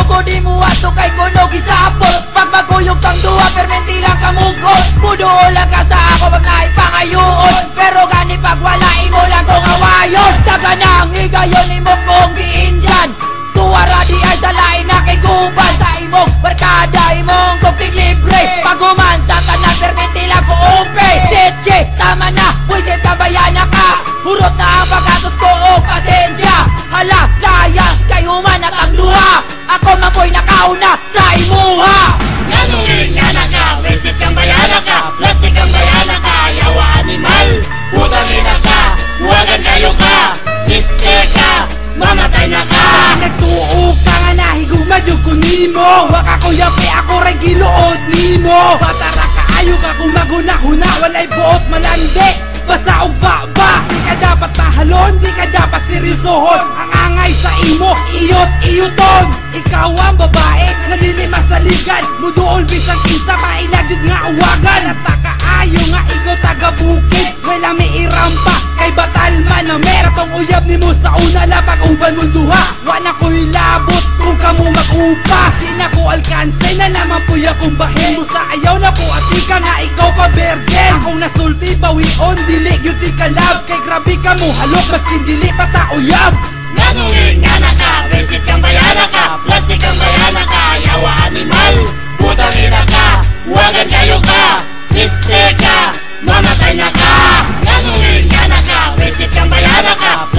Pero di mo ato kay kuno gisapol Pag magkuyog kang duha permenti lang kamugod Muduo lang ka sa ako pag naipangayoon kunimo Waka ko yapi ako rin giluod nimo Batara ka ayo ka kung maguna-huna Walay buot malandi Basa og baba Di ka dapat mahalon Di ka dapat seryosohon. Ang angay sa imo Iyot iyuton. Ikaw ang babae Nalilima sa ligan. Muduol bisang kinsa Mailagyod nga awagan. At takaayo uyab ni mo sa una Lapag uban mo duha Wala ko'y labot Kung kamo mag-upa. Di na alkanse na naman puya kong bahin. Musta ayaw na ko at ika nga ikaw pa virgin. Akong nasulti bawion Dili yun di ka love. Kay grabe ka mo halok Maskin dili pa ta uyab Nanungin nga na ka, visit kang bayana ka Plastic kang bayana ka, yawa animal. Putang ina ka, huwagan kayo ka Iste ka, mamatay na ka. Nanungin nga na ka, visit kang bayana ka